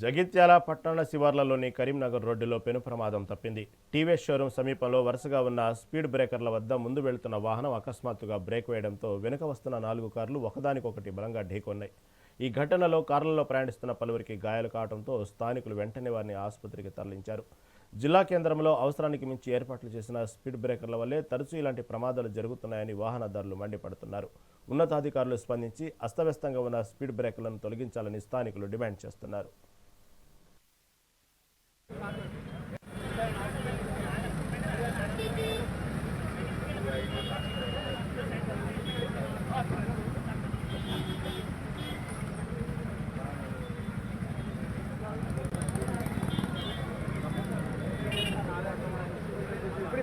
జగిత్యాల పట్టణ శివార్లలోని కరీంనగర్ రోడ్డులో పెను ప్రమాదం తప్పింది. టీవీఎస్ షోరూం సమీపంలో వరుసగా ఉన్న స్పీడ్ బ్రేకర్ల వద్ద ముందు వెళుతున్న వాహనం అకస్మాత్తుగా బ్రేక్ వేయడంతో వెనుక వస్తున్న నాలుగు కార్లు ఒకదానికొకటి బలంగా ఢీకొన్నాయి. ఈ ఘటనలో కార్లలో ప్రయాణిస్తున్న పలువురికి గాయాలు కావడంతో స్థానికులు వెంటనే వారిని ఆసుపత్రికి తరలించారు. జిల్లా కేంద్రంలో అవసరానికి మించి ఏర్పాట్లు చేసిన స్పీడ్ బ్రేకర్ల వల్లే తరచూ ఇలాంటి ప్రమాదాలు జరుగుతున్నాయని వాహనదారులు మండిపడుతున్నారు. ఉన్నతాధికారులు స్పందించి అస్తవ్యస్తంగా ఉన్న స్పీడ్ బ్రేకర్లను తొలగించాలని స్థానికులు డిమాండ్ చేస్తున్నారు. ఇప్పుడు